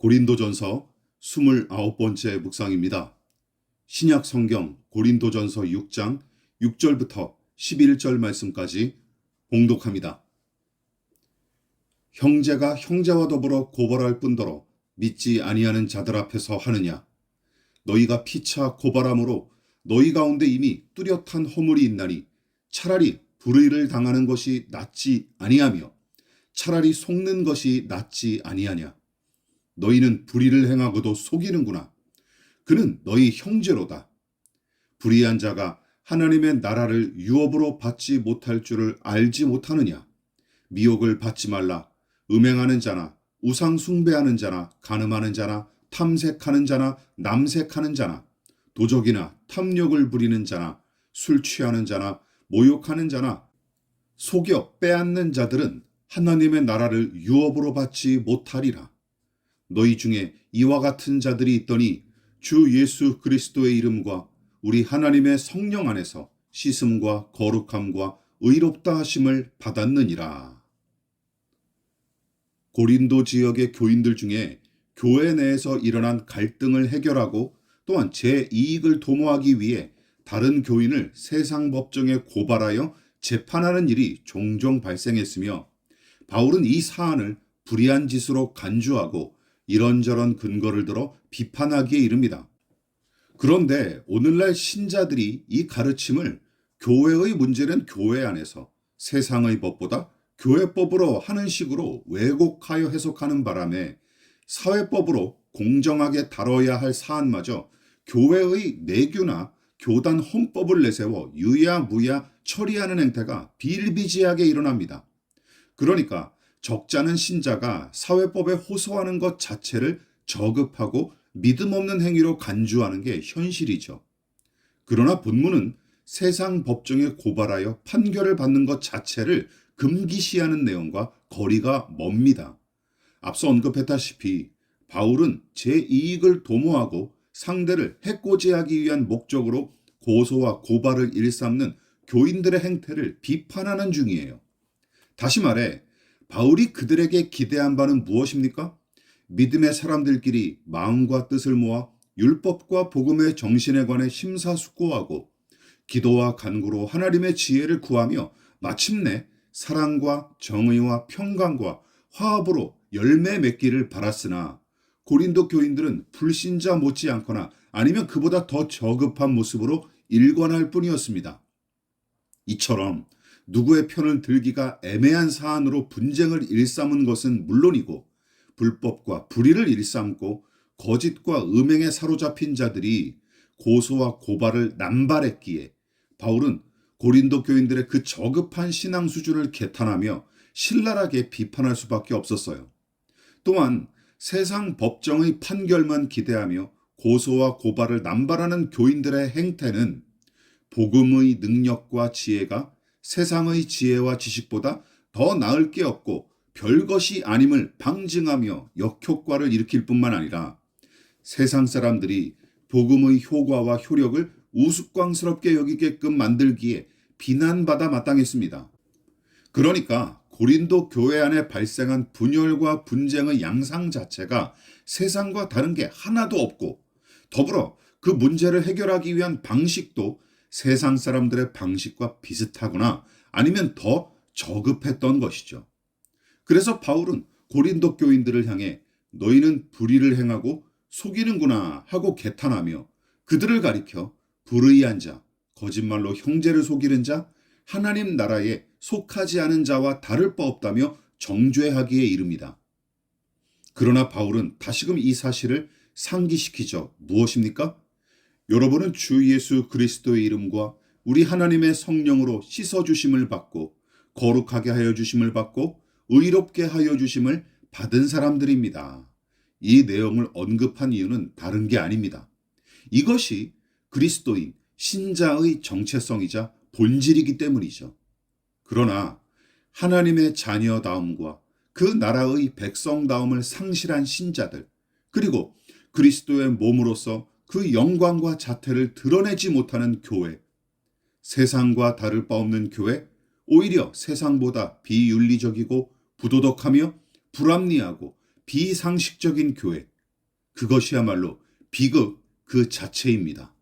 고린도전서 29번째 묵상입니다. 신약 성경 고린도전서 6장 6절부터 11절 말씀까지 봉독합니다. 형제가 형제와 더불어 고발할 뿐더러 믿지 아니하는 자들 앞에서 하느냐 너희가 피차 고발함으로 너희 가운데 이미 뚜렷한 허물이 있나니 차라리 불의를 당하는 것이 낫지 아니하며 차라리 속는 것이 낫지 아니하냐 너희는 불의를 행하고도 속이는구나. 그는 너희 형제로다. 불의한 자가 하나님의 나라를 유업으로 받지 못할 줄을 알지 못하느냐? 미혹을 받지 말라. 음행하는 자나 우상 숭배하는 자나 간음하는 자나 탐색하는 자나 남색하는 자나 도적이나 탐욕을 부리는 자나 술 취하는 자나 모욕하는 자나 속여 빼앗는 자들은 하나님의 나라를 유업으로 받지 못하리라. 너희 중에 이와 같은 자들이 있더니 주 예수 그리스도의 이름과 우리 하나님의 성령 안에서 씻음과 거룩함과 의롭다 하심을 받았느니라. 고린도 지역의 교인들 중에 교회 내에서 일어난 갈등을 해결하고 또한 제 이익을 도모하기 위해 다른 교인을 세상 법정에 고발하여 재판하는 일이 종종 발생했으며 바울은 이 사안을 불의한 짓으로 간주하고 이런저런 근거를 들어 비판하기에 이릅니다. 그런데 오늘날 신자들이 이 가르침을 교회의 문제는 교회 안에서 세상의 법보다 교회법으로 하는 식으로 왜곡하여 해석하는 바람에 사회법으로 공정하게 다뤄야 할 사안마저 교회의 내규나 교단 헌법을 내세워 유야무야 처리하는 행태가 비일비재하게 일어납니다. 그러니까 적잖은 신자가 사회법에 호소하는 것 자체를 저급하고 믿음 없는 행위로 간주하는 게 현실이죠. 그러나 본문은 세상 법정에 고발하여 판결을 받는 것 자체를 금기시하는 내용과 거리가 멉니다. 앞서 언급했다시피 바울은 제 이익을 도모하고 상대를 해코지하기 위한 목적으로 고소와 고발을 일삼는 교인들의 행태를 비판하는 중이에요. 다시 말해, 바울이 그들에게 기대한 바는 무엇입니까? 믿음의 사람들끼리 마음과 뜻을 모아 율법과 복음의 정신에 관해 심사숙고하고 기도와 간구로 하나님의 지혜를 구하며 마침내 사랑과 정의와 평강과 화합으로 열매 맺기를 바랐으나 고린도 교인들은 불신자 못지않거나 아니면 그보다 더 저급한 모습으로 일관할 뿐이었습니다. 이처럼 누구의 편을 들기가 애매한 사안으로 분쟁을 일삼은 것은 물론이고 불법과 불의를 일삼고 거짓과 음행에 사로잡힌 자들이 고소와 고발을 남발했기에 바울은 고린도 교인들의 그 저급한 신앙 수준을 개탄하며 신랄하게 비판할 수밖에 없었어요. 또한 세상 법정의 판결만 기대하며 고소와 고발을 남발하는 교인들의 행태는 복음의 능력과 지혜가 세상의 지혜와 지식보다 더 나을 게 없고 별것이 아님을 방증하며 역효과를 일으킬 뿐만 아니라 세상 사람들이 복음의 효과와 효력을 우스꽝스럽게 여기게끔 만들기에 비난받아 마땅했습니다. 그러니까 고린도 교회 안에 발생한 분열과 분쟁의 양상 자체가 세상과 다른 게 하나도 없고 더불어 그 문제를 해결하기 위한 방식도 세상 사람들의 방식과 비슷하거나 아니면 더 저급했던 것이죠. 그래서 바울은 고린도 교인들을 향해 너희는 불의를 행하고 속이는구나 하고 개탄하며 그들을 가리켜 불의한 자, 거짓말로 형제를 속이는 자, 하나님 나라에 속하지 않은 자와 다를 바 없다며 정죄하기에 이릅니다. 그러나 바울은 다시금 이 사실을 상기시키죠. 무엇입니까? 여러분은 주 예수 그리스도의 이름과 우리 하나님의 성령으로 씻어 주심을 받고 거룩하게 하여 주심을 받고 의롭게 하여 주심을 받은 사람들입니다. 이 내용을 언급한 이유는 다른 게 아닙니다. 이것이 그리스도인 신자의 정체성이자 본질이기 때문이죠. 그러나 하나님의 자녀다움과 그 나라의 백성다움을 상실한 신자들, 그리고 그리스도의 몸으로서 그 영광과 자태를 드러내지 못하는 교회, 세상과 다를 바 없는 교회, 오히려 세상보다 비윤리적이고 부도덕하며 불합리하고 비상식적인 교회, 그것이야말로 비극 그 자체입니다.